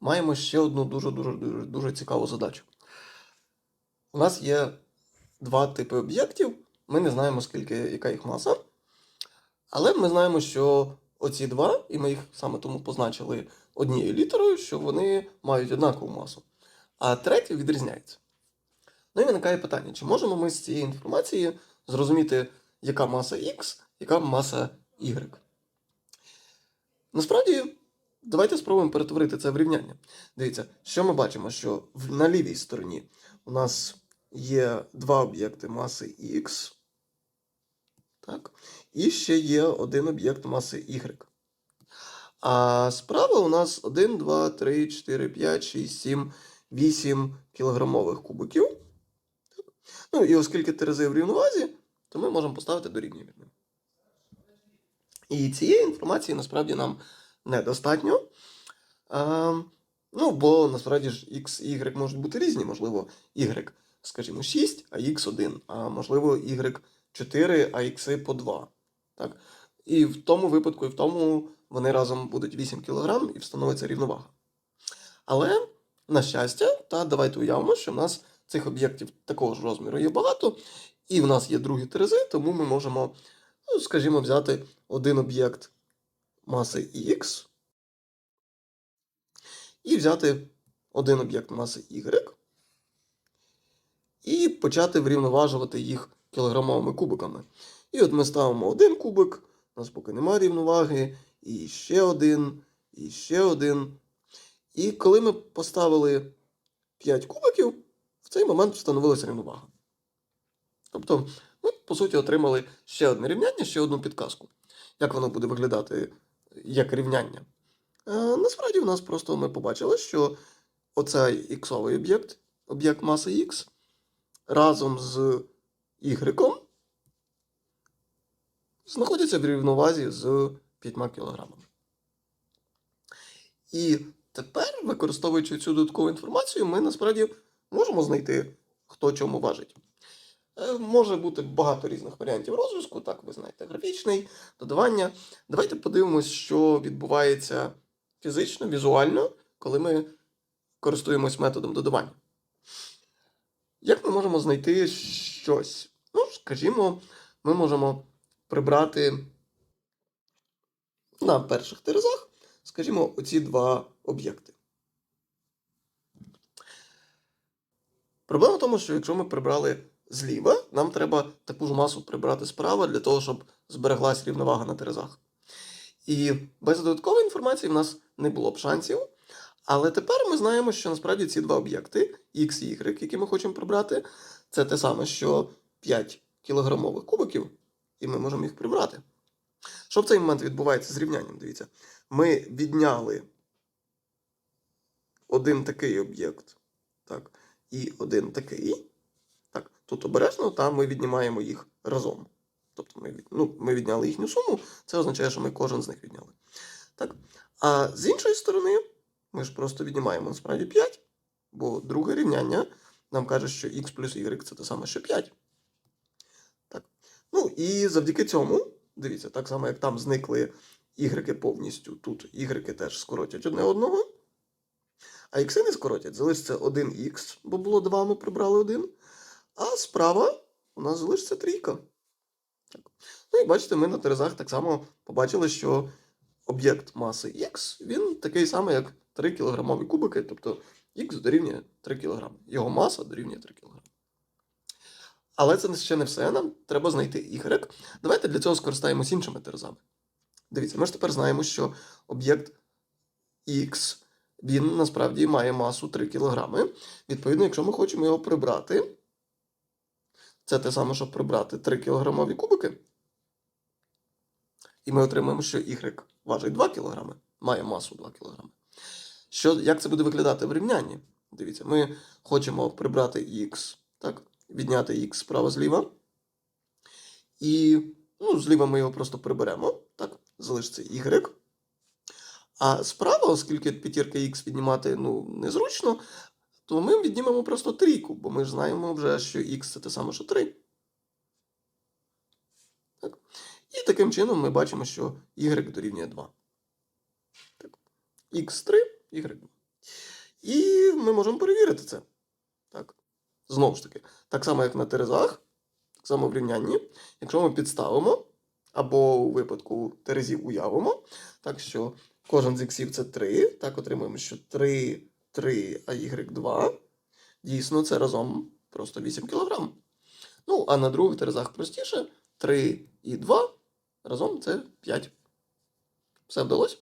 маємо ще одну дуже-дуже дуже, цікаву задачу. У нас є два типи об'єктів. Ми не знаємо, скільки, яка їх маса. Але ми знаємо, що оці два, і ми їх саме тому позначили однією літерою, що вони мають однакову масу. А третій відрізняється. Ну і виникає питання: чи можемо ми з цієї інформації зрозуміти, яка маса X, яка маса Y? Насправді, давайте спробуємо перетворити це в рівняння. Дивіться, що ми бачимо, що на лівій стороні у нас є два об'єкти маси X, так? і ще є один об'єкт маси Y. А справа у нас 1, 2, 3, 4, 5, 6, 7, 8 кілограмових кубиків. Ну і оскільки терези в рівновазі, то ми можемо поставити дорівнює від них. І цієї інформації насправді нам недостатньо. А, ну, бо насправді ж X і Y можуть бути різні. Можливо, Y, скажімо, 6, а X 1, а можливо, Y 4, а X по 2. Так? І в тому випадку, і в тому вони разом будуть 8 кг і встановиться рівновага. Але, на щастя, та давайте уявимо, що в нас цих об'єктів такого ж розміру є багато, і в нас є другі терези, тому ми можемо, ну, скажімо, взяти один об'єкт маси X і взяти один об'єкт маси Y і почати врівноважувати їх кілограмовими кубиками. І от ми ставимо один кубик, у нас поки немає рівноваги, і ще один, і ще один. І коли ми поставили 5 кубиків, в цей момент встановилася рівновага. Тобто, ми, по суті, отримали ще одне рівняння, ще одну підказку. Як воно буде виглядати як рівняння? Е, насправді, в нас просто ми побачили, що оцей іксовий об'єкт, об'єкт маси Х, разом з Y знаходяться в рівновазі з 5 кілограмами. І тепер, використовуючи цю додаткову інформацію, ми насправді можемо знайти, хто чому важить. Е, Може бути багато різних варіантів розв'язку, так, ви знаєте, графічний, додавання. Давайте подивимось, що відбувається фізично, візуально, коли ми користуємось методом додавання. Як ми можемо знайти щось? Ну, скажімо, ми можемо прибрати на перших терезах, скажімо, оці два об'єкти. Проблема в тому, що якщо ми прибрали зліва, нам треба таку ж масу прибрати справа для того, щоб збереглась рівновага на терезах. І без додаткової інформації в нас не було б шансів. Але тепер ми знаємо, що насправді ці два об'єкти, X і Y, які ми хочемо прибрати, це те саме, що 5 кілограмових кубиків, і ми можемо їх прибрати. Що в цей момент відбувається з рівнянням? Дивіться, ми відняли один такий об'єкт, так, і один такий. Тут обережно, там ми віднімаємо їх разом. Тобто ми, ну, ми відняли їхню суму, це означає, що ми кожен з них відняли. Так. А з іншої сторони, ми ж просто віднімаємо насправді 5, бо друге рівняння нам каже, що x плюс y це те саме, що 5. Так. Ну і завдяки цьому, дивіться, так само, як там зникли y повністю, тут y теж скоротять одне одного. А ікси не скоротять, залишиться 1х, бо було 2, ми прибрали 1. А справа у нас залишиться трійка. Так. Ну і бачите, ми на терезах так само побачили, що об'єкт маси Х, він такий самий, як 3 кілограмові кубики, тобто Х дорівнює 3 кг. Його маса дорівнює 3 кг. Але це ще не все. Нам треба знайти Y. Давайте для цього скористаємось іншими терезами. Дивіться, ми ж тепер знаємо, що об'єкт X, він насправді має масу 3 кг. Відповідно, якщо ми хочемо його прибрати, це те саме, щоб прибрати 3 кілограмові кубики. І ми отримаємо, що Y важить 2 кг, має масу 2 кг. Що, як це буде виглядати в рівнянні? Дивіться, ми хочемо прибрати X, так, відняти X справа зліва. І ну, зліва ми його просто приберемо, так, залишиться Y. А справа, оскільки п'ятірка X віднімати ну, незручно, то ми віднімемо просто трійку, бо ми ж знаємо вже, що X це те саме, що 3. Так. І таким чином ми бачимо, що y дорівнює 2. Так. x3, y2. ми можемо перевірити це. Так. Знову ж таки, так само, як на терезах, так само в рівнянні. Якщо ми підставимо, або у випадку терезів уявимо, так що кожен з іксів це 3, так отримуємо, що 3, 3, а y 2. Дійсно, це разом просто 8 кг. Ну, а на других терезах простіше 3 і 2 разом це 5. Все вдалося?